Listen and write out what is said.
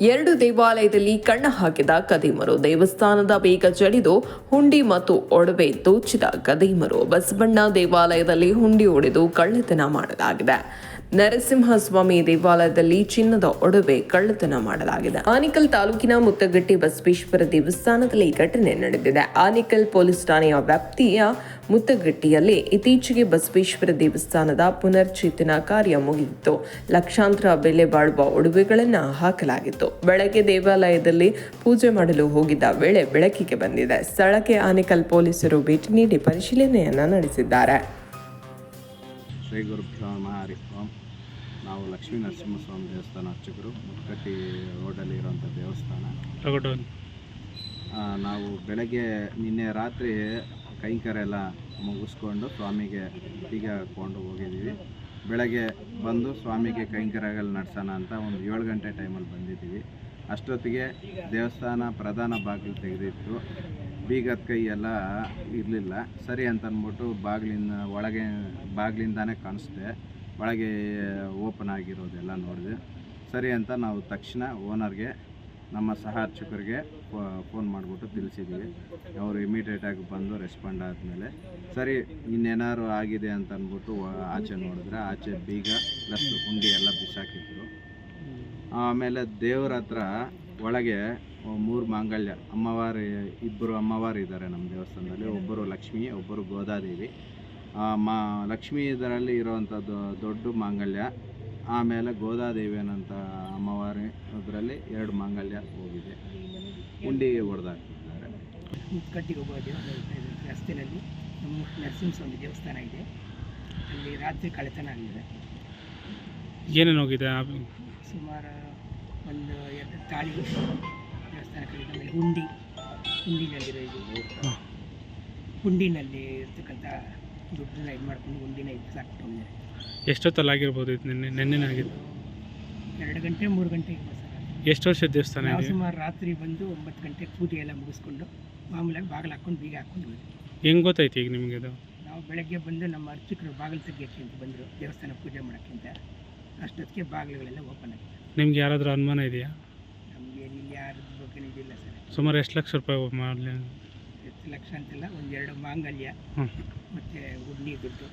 ಎರಡು ದೇವಾಲಯದಲ್ಲಿ ಕಣ್ಣ ಹಾಕಿದ ಕದೀಮರು. ದೇವಸ್ಥಾನದ ಬೇಗ ಜಡಿದು ಹುಂಡಿ ಮತ್ತು ಒಡವೆ ದೋಚಿದ ಕದೀಮರು. ಬಸವಣ್ಣ ದೇವಾಲಯದಲ್ಲಿ ಹುಂಡಿ ಒಡೆದು ಕಳ್ಳತನ ಮಾಡಲಾಗಿದೆ. ನರಸಿಂಹಸ್ವಾಮಿ ದೇವಾಲಯದಲ್ಲಿ ಚಿನ್ನದ ಒಡವೆ ಕಳ್ಳತನ ಮಾಡಲಾಗಿದೆ. ಆನಿಕಲ್ ತಾಲೂಕಿನ ಮುತ್ತಗಟ್ಟಿ ಬಸವೇಶ್ವರ ದೇವಸ್ಥಾನದಲ್ಲಿ ಘಟನೆ ನಡೆದಿದೆ. ಆನಿಕಲ್ ಪೊಲೀಸ್ ಠಾಣೆಯ ವ್ಯಾಪ್ತಿಯ ಮುತ್ತಗಟ್ಟಿಯಲ್ಲಿ ಇತ್ತೀಚೆಗೆ ಬಸವೇಶ್ವರ ದೇವಸ್ಥಾನದ ಪುನರ್ಚೇತನ ಕಾರ್ಯ ಮುಗಿದಿತ್ತು ಲಕ್ಷಾಂತರ ಬೆಲೆ ಬಾಳುವ ಉಡುವೆಗಳನ್ನು ಹಾಕಲಾಗಿತ್ತು. ಬೆಳಗ್ಗೆ ದೇವಾಲಯದಲ್ಲಿ ಪೂಜೆ ಮಾಡಲು ಹೋಗಿದ್ದ ವೇಳೆ ಬೆಳಕಿಗೆ ಬಂದಿದೆ. ಸ್ಥಳಕ್ಕೆ ಆನಿಕಲ್ ಪೊಲೀಸರು ಭೇಟಿ ನೀಡಿ ಪರಿಶೀಲನೆಯನ್ನ ನಡೆಸಿದ್ದಾರೆ. ಶ್ರೀ ಗುರುಭ್ಯೋ ನಮಃ ಹರಿ ಓಂ. ನಾವು ಲಕ್ಷ್ಮೀ ನರಸಿಂಹಸ್ವಾಮಿ ದೇವಸ್ಥಾನ ಅರ್ಚಕರು ಮುತ್ಕಟ್ಟಿ ರೋಡಲ್ಲಿ ಇರುವಂಥ ದೇವಸ್ಥಾನ. ನಾವು ಬೆಳಗ್ಗೆ ನಿನ್ನೆ ರಾತ್ರಿ ಕೈಂಕರ ಎಲ್ಲ ಮುಗಿಸ್ಕೊಂಡು ಸ್ವಾಮಿಗೆ ಬೀಗ ಹಾಕ್ಕೊಂಡು ಹೋಗಿದ್ದೀವಿ. ಬೆಳಗ್ಗೆ ಬಂದು ಸ್ವಾಮಿಗೆ ಕೈಂಕರಗಳು ನಡೆಸೋಣ ಅಂತ ಒಂದು ಏಳು ಗಂಟೆ ಟೈಮಲ್ಲಿ ಬಂದಿದ್ದೀವಿ. ಅಷ್ಟೊತ್ತಿಗೆ ದೇವಸ್ಥಾನ ಪ್ರಧಾನ ಬಾಗಿಲು ತೆಗೆದಿತ್ತು. ಬೀಗದ ಕೈ ಎಲ್ಲ ಇರಲಿಲ್ಲ. ಸರಿ ಅಂತ ಅಂದ್ಬಿಟ್ಟು ಬಾಗಿಲಿನ ಒಳಗೆ, ಬಾಗಿಲಿಂದಾನೇ ಕಾಣಿಸ್ದೆ ಒಳಗೆ ಓಪನ್ ಆಗಿರೋದೆಲ್ಲ ನೋಡಿದೆ. ಸರಿ ಅಂತ ನಾವು ತಕ್ಷಣ ಓನರ್ಗೆ, ನಮ್ಮ ಸಹ ಅರ್ಚಕರಿಗೆ ಫೋನ್ ಮಾಡಿಬಿಟ್ಟು ತಿಳಿಸಿದ್ದೀವಿ ಅವರು ಇಮಿಡಿಯೇಟಾಗಿ ಬಂದು ರೆಸ್ಪಾಂಡ್ ಆದಮೇಲೆ, ಸರಿ ಇನ್ನೇನಾದ್ರು ಆಗಿದೆ ಅಂತ ಅಂದ್ಬಿಟ್ಟು ಆಚೆ ನೋಡಿದ್ರೆ. ಆಚೆ ಬೀಗ, ಪ್ಲಸ್ ಹುಂಡಿ ಎಲ್ಲ ಬಿಸಾಕಿದ್ರು. ಆಮೇಲೆ ದೇವ್ರ ಹತ್ರ ಒಳಗೆ ಮೂರು ಮಾಂಗಲ್ಯ ಅಮ್ಮವಾರಿ ಇಬ್ಬರು ಅಮ್ಮವಾರು ಇದ್ದಾರೆ ನಮ್ಮ ದೇವಸ್ಥಾನದಲ್ಲಿ. ಒಬ್ಬರು ಲಕ್ಷ್ಮಿ ಒಬ್ಬರು ಗೋದಾದೇವಿ. ಆ, ಮಾ ಲಕ್ಷ್ಮಿ ಇದರಲ್ಲಿ ಇರೋವಂಥದ್ದು ದೊಡ್ಡ ಮಾಂಗಲ್ಯ. ಆಮೇಲೆ ಗೋದಾದೇವಿ ಅನ್ನೋಂಥ ಅಮ್ಮವಾರಿ ಅದರಲ್ಲಿ ಎರಡು ಮಾಂಗಲ್ಯ ಹೋಗಿದೆ. ಹುಂಡಿಗೆ ಹೊಡೆದಾಕ್ತಿದ್ದಾರೆ ಮುತ್ಕಟ್ಟಿಗೆ ಹೋಗುವ ರಸ್ತೆಯಲ್ಲಿ. ನಮ್ಮ ನರಸಿಂಹಸ್ವಾಮಿ ದೇವಸ್ಥಾನ ಇದೆ. ಅಲ್ಲಿ ರಾತ್ರಿ ಕಳೆತನ ಆಗಿದೆ. ಏನೇನು ಹೋಗಿದೆ? ಆ- ಸುಮಾರು ಒಂದು ಎರಡು ತಾಳಿ ದೇವಸ್ಥಾನ ಕಳೆದ ಆಮೇಲೆ ಹುಂಡಿ ಹುಂಡಿನಲ್ಲಿರೋ ಇದು. ಹುಂಡಿನಲ್ಲಿ ಇರ್ತಕ್ಕಂಥ ದುಡ್ಡನ್ನ ಇದು ಮಾಡ್ಕೊಂಡು ಹುಂಡಿನ ಇದು ಸಾಕ್ಬಿಟ್ಟು ಎಷ್ಟೊತ್ತಲ್ಲಿ ಆಗಿರ್ಬೋದು ಇದು ನಿನ್ನೆ ನಿನ್ನೆ ಆಗಿದೆ ಎರಡು ಗಂಟೆ ಮೂರು ಗಂಟೆಗೆ ಬಸ್ ಎಷ್ಟು ವರ್ಷ ದೇವಸ್ಥಾನ ನಾವು ಇದೆ ಸುಮಾರು ರಾತ್ರಿ ಬಂದು ಒಂಬತ್ತು ಗಂಟೆ ಪೂಜೆ ಎಲ್ಲ ಮುಗಿಸ್ಕೊಂಡು ಮಾಮೂಲಾಗಿ ಬಾಗಿಲು ಹಾಕ್ಕೊಂಡು ಬೀಗ ಹಾಕ್ಕೊಂಡು ಹೋದ್ವಿ. ಹೆಂಗೆ ಗೊತ್ತಾಯ್ತು ಈಗ ನಿಮಗೆ ಅದು ನಾವು ಬೆಳಗ್ಗೆ ಬಂದು ನಮ್ಮ ಅರ್ಚಕರು ಬಾಗಿಲು ತೆಗಿಯೋಕ್ಕೆ ಅಂತ ಬಂದರು ದೇವಸ್ಥಾನ ಪೂಜೆ ಮಾಡೋಕ್ಕೆ ಅಂತ. ಅಷ್ಟೊತ್ತಿಗೆ ಬಾಗಿಲುಗಳೆಲ್ಲ ಓಪನ್ ಆಗಿದೆ. ನಿಮ್ಗೆ ಯಾರಾದರೂ ಅನುಮಾನ ಇದೆಯಾ? ನಮಗೆ ಇಲ್ಲಿ ಯಾರ ಬಗ್ಗೆ ಇದಿಲ್ಲ ಸರ್. ಸುಮಾರು ಎಷ್ಟು ಲಕ್ಷ ರೂಪಾಯಿ ಮಾಡಲಿ ಎಷ್ಟು ಲಕ್ಷ ಅಂತೆಲ್ಲ ಒಂದೆರಡು ಮಾಂಗಲ್ಯ ಹ್ಞೂ ಮತ್ತು ಹುಡ್ನಿ ದುಡ್ಡು